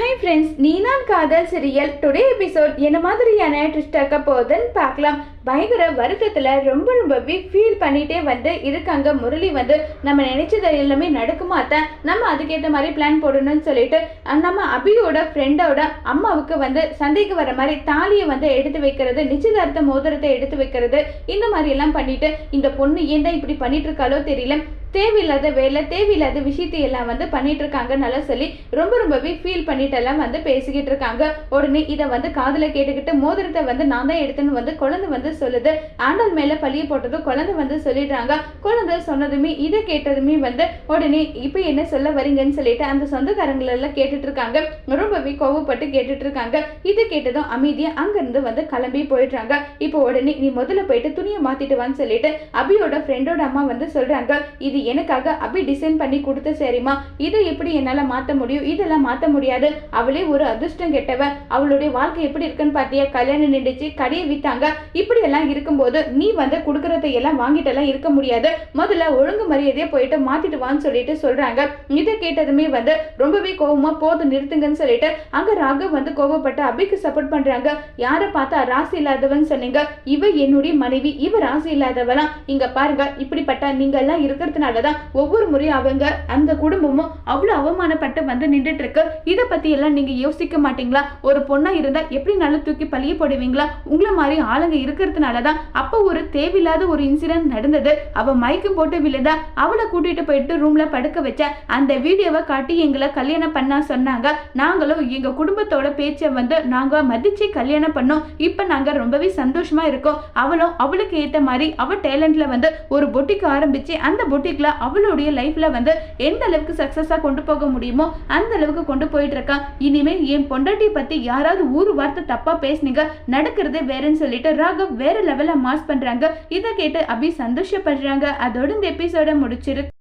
Hi friends நீனான் காதல் serial today episode என்ன மாதிரியான ட்விஸ்ட் இருக்க போகுதுன்னு பார்க்கலாம். பயங்கர வருத்தத்தில் ரொம்ப ரொம்பவே ஃபீல் பண்ணிகிட்டே வந்து இருக்காங்க. முரளி வந்து நம்ம நினைச்சது எல்லாமே நடக்குமா தான் நம்ம அதுக்கேற்ற மாதிரி பிளான் போடணும்னு சொல்லிட்டு நம்ம அபியோட ஃப்ரெண்டோட அம்மாவுக்கு வந்து சந்தைக்கு வர மாதிரி தாலியை வந்து எடுத்து வைக்கிறது நிச்சயதார்த்த மோதிரத்தை எடுத்து வைக்கிறது இந்த மாதிரி எல்லாம் பண்ணிட்டு இந்த பொண்ணு ஏன் தான் இப்படி பண்ணிட்டு இருக்காளோ தெரியல. தேவையில்லாத வேலை தேவையில்லாத விஷயத்தை எல்லாம் வந்து பண்ணிட்டு இருக்காங்க நல்லா சொல்லி ரொம்ப ரொம்பவே ஃபீல் பண்ணிட்டு எல்லாம் வந்து பேசிக்கிட்டு இருக்காங்க உடனே இதை வந்து காதில் கேட்டுக்கிட்டு மோதிரத்தை வந்து நான் தான் எடுத்துன்னு வந்து குழந்தை வந்து சொல்லுது. ஆண்டல் மேல பழிய போட்டதும் குழந்தை வந்து சொல்லிடுறாங்க. குழந்தை சொன்னதுமே இதை கேட்டதுமே வந்து உடனே இப்போ என்ன சொல்ல வரீங்கன்னு சொல்லிட்டு அந்த சொந்தக்காரங்களெல்லாம் கேட்டுட்டு இருக்காங்க ரொம்பவே கோவப்பட்டு கேட்டுட்டு இருக்காங்க இதை கேட்டதும் அமைதியா அங்கிருந்து வந்து கிளம்பி போயிடுறாங்க. இப்போ உடனே நீ முதல்ல போயிட்டு துணியை மாத்திட்டு வான்னு சொல்லிட்டு அபியோட ஃப்ரெண்டோட அம்மா வந்து சொல்றாங்க. இது எனக்காக அபி டிசைன் பண்ணி கொடுத்த சரிம்மா. இதை எப்படி என்னால மாத்த முடியும்? இதெல்லாம் மாத்த முடியாது. அவளே ஒரு அதிர்ஷ்டம் கெட்டவ. அவளுடைய வாழ்க்கை எப்படி இருக்குன்னு பார்த்தியா? கல்யாணம் நின்றுச்சு கடையை வித்தாங்க. இப்படி எல்லாம் இருக்கும்போது நீ வந்து கொடுக்கறதை எல்லாம் வாங்கிட்டெல்லாம் இருக்க முடியாது. முதல்ல ஒழுங்கு மரியாதையை போயிட்டு மாத்திட்டு வான்னு சொல்லிட்டு சொல்றாங்க. இதை கேட்டதுமே வந்து ரொம்பவே கோவமா போதும் நிறுத்துங்கன்னு சொல்லிட்டு அங்க ராகவ் வந்து கோபப்பட்டு அபிக்கு சப்போர்ட் பண்றாங்க. யாரை பார்த்தா ராசி இல்லாதவன் சொன்னீங்க. இவ என்னுடைய மனைவி. இவ ராசி இல்லாதவனா இங்க பாருங்க இப்படிப்பட்ட நீங்க எல்லாம் இருக்கிறதுனாலதான் ஒவ்வொரு முறையும் அவங்க அந்த குடும்பமும் அவ்வளவு அவமானப்பட்டு வந்து நின்றுட்டு இருக்கு இதை பத்தி எல்லாம் நீங்க யோசிக்க மாட்டீங்களா? ஒரு பொண்ணா இருந்தா எப்படி நல்லா தூக்கி பழிய போடுவீங்களா? உங்களை மாதிரி ஆளுங்க இருக்கிறதுனாலதான் அப்போ ஒரு தேவையில்லாத ஒரு இன்சிடென்ட் நடந்தது. அவ மயக்கம் போட்டு விழுந்தா அவளை கூட்டிட்டு போயிட்டு ரூம்ல படுக்க வச்ச அந்த வீடியோவை காட்டி எங்களை கல்யாணம் பண்ணா சொன்னாங்க. நாங்களும் எங்க குடும்பத்தோட பேச்சை வந்து நாங்க மதிச்சு கல்யாணம் பண்ணோம். இப்ப நாங்க ரொம்பவே சந்தோஷமா இருக்கோம். அவளும் அவளுக்கு ஏத்த மாதிரி அவ டேலண்ட்ல வந்து ஒரு பொட்டிக்கு ஆரம்பிச்சு அந்த பொட்டிக்ல அவளுடைய லைஃப்ல வந்து எந்த அளவுக்கு சக்சஸா கொண்டு போக முடியுமோ அந்த அளவுக்கு கொண்டு போயிட்டு இருக்கான் இனிமே என் பொண்டாட்டி பத்தி யாராவது ஒரு வார்த்தை தப்பா பேசுனீங்க நடக்கிறது வேறன்னு சொல்லிட்டு ராகவ் வேற லெவல மாஸ் பண்றாங்க. இதை கேட்டு அபி சந்தோஷப்படுறாங்க. அதோட இந்த எபிசோட முடிச்சிருக்கு